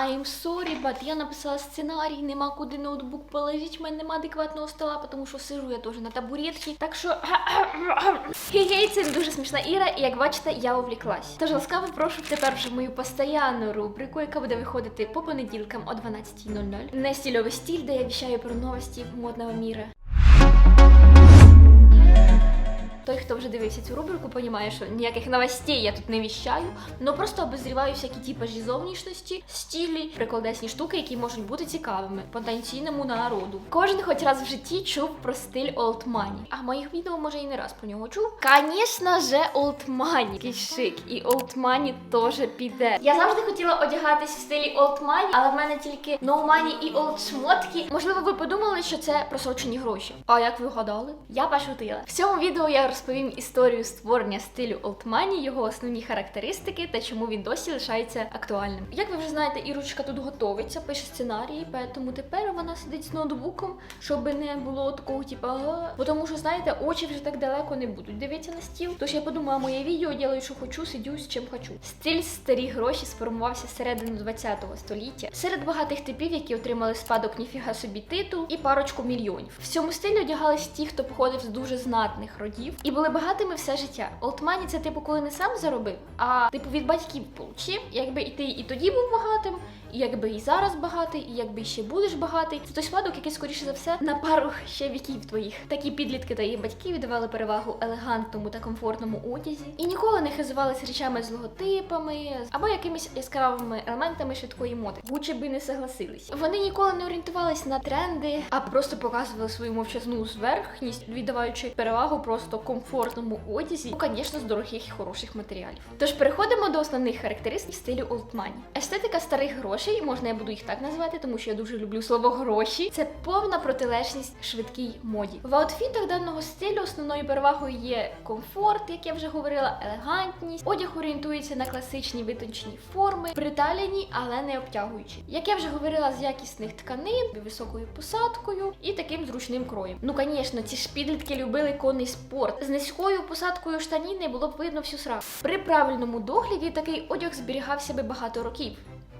I'm sorry, but я написала сценарій, нема куди ноутбук положити, в мене нема адекватного стола, тому що сижу я теж на табуретці. Так що хе-хей, це дуже смішна Іра, і як бачите, я увліклась. Тож ласкаво прошу тепер вже мою постійну рубрику, яка буде виходити по понеділкам о 12.00. Не стільовий стіль, де я віщаю про новості модного міра. Той, хто вже дивився цю рубрику, розуміє, що ніяких новостей я тут не віщаю, але просто обозріваю всякі типажі зовнішності, стілі, прикладесні штуки, які можуть бути цікавими потенційному народу. Кожен хоч раз в житті чув про стиль Money. А моїх відео може і не раз про нього чув. Звісно же, Money. Такий шик, і Money теж піде. Я завжди хотіла одягатись в стилі Money, але в мене тільки Money і Old шмотки. Можливо, ви подумали, що це просрочені гроші. А як ви гадали? Я пошутила. В цьому відео я розповім історію створення стилю Money, його основні характеристики та чому він досі лишається актуальним. Як ви вже знаєте, Ірочка тут готовиться, пише сценарії, тому тепер вона сидить з ноутбуком, щоб не було такого, типу, ага. Бо тому що, знаєте, очі вже так далеко не будуть дивитися на стіл. Тож я подумала, моє відео ділаю, що хочу, сидю з чим хочу. Стиль старі гроші сформувався середину 20-го століття серед багатих типів, які отримали спадок ніфіга собі титул і парочку мільйонів. В цьому стилі одягались ті, хто походив з дуже знатних родів, і були багатими все життя. Олдмані це типу, коли не сам заробив, а типу від батьків получив. Якби і ти і тоді був багатим, і якби і зараз багатий, і якби ще будеш багатий. Це той спадок, який скоріше за все на пару ще віків твоїх. Такі підлітки та їх батьки віддавали перевагу елегантному та комфортному одязі і ніколи не хизувалися речами з логотипами або якимись яскравими елементами швидкої моди. Гучі би не согласились. Вони ніколи не орієнтувались на тренди, а просто показували свою мовчазну зверхність, віддаваючи перевагу просто комфортному одязі, ну, звісно, з дорогих і хороших матеріалів. Тож переходимо до основних характеристик стилю Money. Естетика старих грошей, можна я буду їх так називати, тому що я дуже люблю слово гроші. Це повна протилежність швидкій моді. В аутфітах даного стилю основною перевагою є комфорт, як я вже говорила, елегантність. Одяг орієнтується на класичні витончені форми, приталяні, але не обтягуючі. Як я вже говорила, з якісних тканин, високою посадкою і таким зручним кроєм. Ну, звісно, ці ж підлітки любили конний спорт. З низькою посадкою штаніни було б видно всю сраку. При правильному догляді такий одяг зберігався би багато років.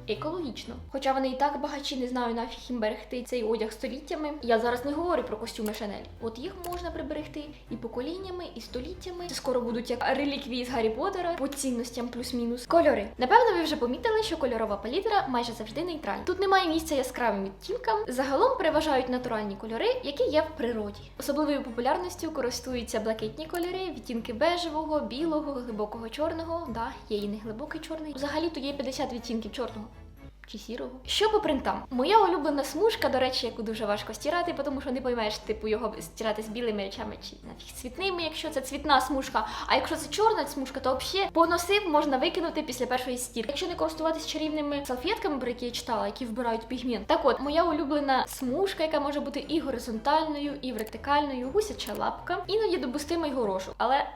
Екологічно. Хоча вони і так багачі, не знаю нафіг їм берегти цей одяг століттями. Я зараз не говорю про костюми Шанель. От їх можна приберегти і поколіннями, і століттями. Це скоро будуть як реліквії з Гаррі Поттера по цінностям плюс-мінус. Кольори. Напевно, ви вже помітили, що кольорова палітра майже завжди нейтральна. Тут немає місця яскравим відтінкам. Загалом переважають натуральні кольори, які є в природі. Особливою популярністю користуються блакитні кольори, відтінки бежевого, білого, глибокого чорного. Да, є і не глибокий чорний. Взагалі то є 50 відтінків чорного чи сірого. Що по принтам? Моя улюблена смужка, до речі, яку дуже важко стирати, тому що не поймеш, типу, його стирати з білими речами чи нафіг цвітними, якщо це цвітна смужка. А якщо це чорна смужка, то взагалі поносив можна викинути після першої стірки. Якщо не користуватись чарівними салфетками, про які я читала, які вбирають пігмент. Так от, моя улюблена смужка, яка може бути і горизонтальною, і вертикальною, гусяча лапка, іноді допустимий горошок. Але.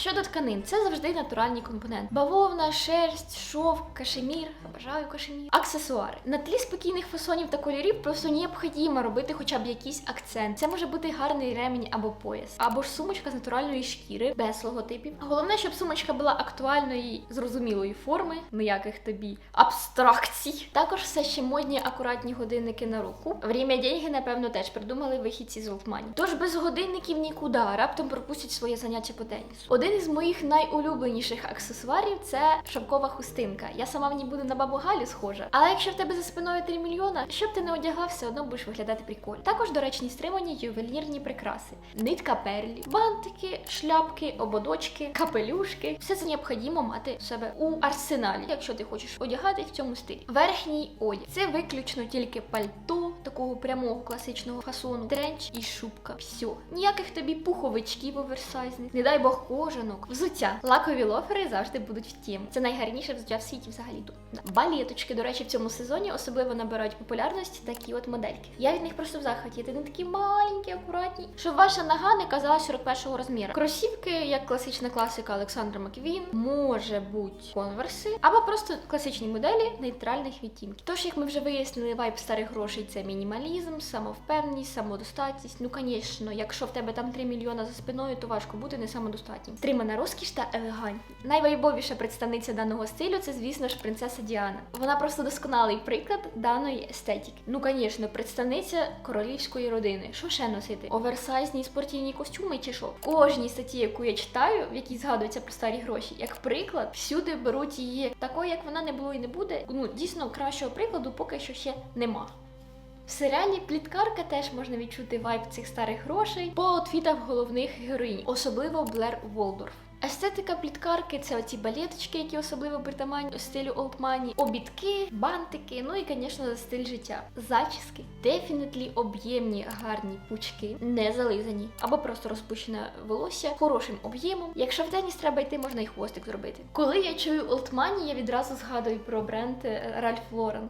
Щодо тканин, це завжди натуральні компоненти: бавовна, шерсть, шов, кашемір, обожаю кашемір, аксесуари. На тлі спокійних фасонів та кольорів просто необхідно робити хоча б якийсь акцент. Це може бути гарний ремінь або пояс, або ж сумочка з натуральної шкіри без логотипів. Головне, щоб сумочка була актуальної, зрозумілої форми, ніяких тобі абстракцій. Також все ще модні акуратні годинники на руку. Время деньги, напевно, теж придумали вихідці з Олдмані. Тож без годинників нікуди, раптом пропустять своє заняття по тенісу. Один із моїх найулюбленіших аксесуарів це шовкова хустинка. Я сама в ній буду на бабу Галі схожа. Але якщо в тебе за спиною 3 мільйона, щоб ти не одягав, все одно будеш виглядати прикольно. Також доречні стримані ювелірні прикраси, нитка перлі, бантики, шляпки, ободочки, капелюшки. Все це необхідно мати в себе у арсеналі, якщо ти хочеш одягати в цьому стилі. Верхній одяг це виключно тільки пальто такого прямого класичного фасону, тренч і шубка. Все. Ніяких тобі пуховичків оверсайзних, не дай Бог кожанок, взуття. Лакові лофери завжди будуть в тім. Це найгарніше взуття в світі взагалі тут. Балеточки, до речі, в цьому сезоні особливо набирають популярність такі от модельки. Я від них просто в захваті. Вони такі маленькі, акуратні. Щоб ваша нога не казала 41-го розміру. Кросівки, як класична класика Олександра Маквін, може бути конверси, або просто класичні моделі нейтральних відтінків. Тож, як ми вже вияснили, вайб старих грошей це міні мінімалізм, самовпевненість, самодостатність. Ну, звісно, якщо в тебе там 3 мільйона за спиною, то важко бути не самодостатнім. Стримана розкіш та елегантність. Найвайбовіша представниця даного стилю це, звісно ж, принцеса Діана. Вона просто досконалий приклад даної естетики. Ну, звісно, представниця королівської родини. Що ще носити? Оверсайзні спортивні костюми чи що? В кожній статті, яку я читаю, в якій згадується про старі гроші, як приклад, всюди беруть її такою, як вона не було і не буде. Ну, дійсно, кращого прикладу поки що ще нема. В серіалі Пліткарка теж можна відчути вайб цих старих грошей по outфітах головних героїнь, особливо Блер Волдорф. Естетика пліткарки це оці балеточки, які особливо притаманні у стилю олдмані, обідки, бантики, ну і, звісно, стиль життя. Зачіски, дефінитлі об'ємні, гарні пучки, не зализані, або просто розпущене волосся хорошим об'ємом. Якщо в теніс треба йти, можна і хвостик зробити. Коли я чую олдмані, я відразу згадую про бренд е, Ralph Lauren.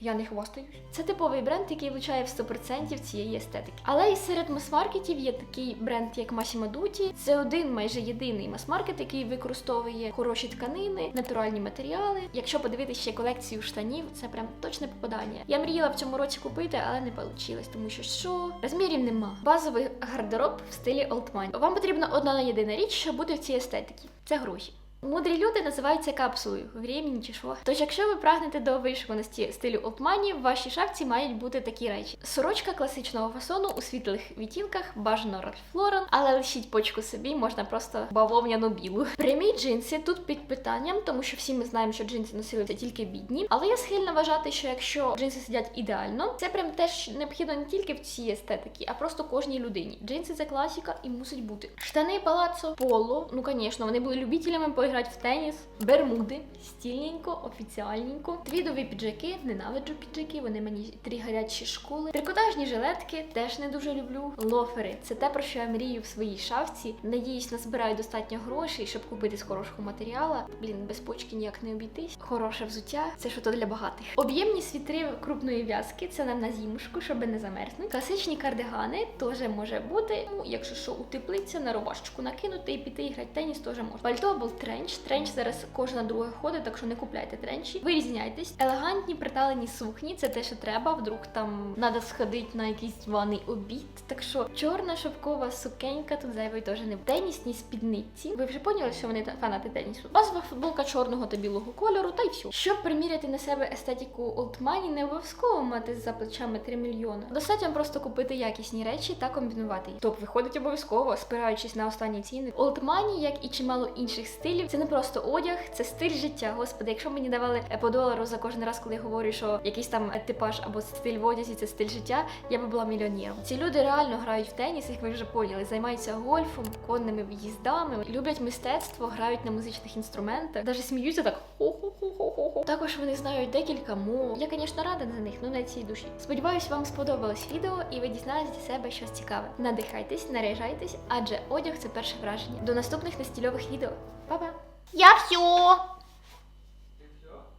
Я не хвастаюсь. Це типовий бренд, який влучає в 100% цієї естетики. Але і серед мас-маркетів є такий бренд, як Massimo Dutti. Це один майже єдиний мас-маркет, який використовує хороші тканини, натуральні матеріали. Якщо подивитися ще колекцію штанів, це прям точне попадання. Я мріяла в цьому році купити, але не вийшло, тому що що розмірів нема. Базовий гардероб в стилі Old. Вам потрібна одна єдина річ, щоб бути в цій естетиці. Це гроші. Мудрі люди називаються капсулою, времени чи що. Тож, якщо ви прагнете до вишуканості стилю олдмані, в вашій шапці мають бути такі речі: сорочка класичного фасону у світлих відтінках, бажано Lauren, але лишіть почку собі, можна просто бавовняну білу. Прямі джинси тут під питанням, тому що всі ми знаємо, що джинси носилися тільки бідні. Але я схильна вважати, що якщо джинси сидять ідеально, це прям теж необхідно не тільки в цій естетиці, а просто кожній людині. Джинси це класика і мусить бути. Штани палацо, поло. Ну, звісно, вони були любителями поіграти в теніс, бермуди, стільненько, офіціальненько, твідові піджаки, ненавиджу піджаки, вони мені тригерять ще школи. Трикотажні жилетки теж не дуже люблю. Лофери це те, про що я мрію в своїй шафці. Надіюсь, назбираю достатньо грошей, щоб купити з хорошого матеріала. Блін, без почки ніяк не обійтись. Хороше взуття це що то для багатих. Об'ємні світри крупної в'язки це нам на зімушку, щоб не замерзнути. Класичні кардигани теж може бути. Ну, якщо що, утеплиться, на рубашечку накинути і піти і грати теніс теж можна. Пальто або тренч. Тренч зараз кожна друга ходить, так що не купляйте тренчі. Вирізняйтесь. Елегантні приталені сукні, це те, що треба. Вдруг там треба сходити на якийсь званий обід. Так що чорна шовкова сукенька тут зайвої теж не буде. Тенісні спідниці. Ви вже поняли, що вони фанати тенісу? Базова футболка чорного та білого кольору, та й все. Щоб приміряти на себе естетику олдмані, не обов'язково мати за плечами 3 мільйони. Достатньо просто купити якісні речі та комбінувати їх. Топ виходить обов'язково, спираючись на останні ціни. Олдмані, як і чимало інших стилів, це не просто одяг, це стиль життя. Господи, якщо мені давали е, по долару за кожен раз, коли я говорю, що якийсь там е, типаж або стиль в одязі це стиль життя, я би була мільйонером. Ці люди реально грають в теніс, як ви вже поняли, займаються гольфом, конними в'їздами, люблять мистецтво, грають на музичних інструментах, навіть сміються так хо-хо-хо-хо-хо. Також вони знають декілька мов. Я, звісно, рада за них, ну на цій душі. Сподіваюсь, вам сподобалось відео і ви дізналися для себе щось цікаве. Надихайтесь, наряжайтесь, адже одяг це перше враження. До наступних нестільових відео. Па-па! Я все!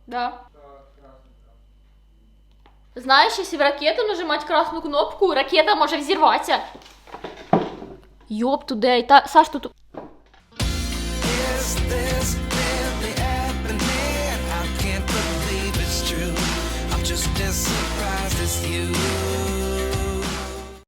Да. Знаешь, если в ракету нажимать красную кнопку, ракета может взорваться. Ёб тудей, та Саш тут. You.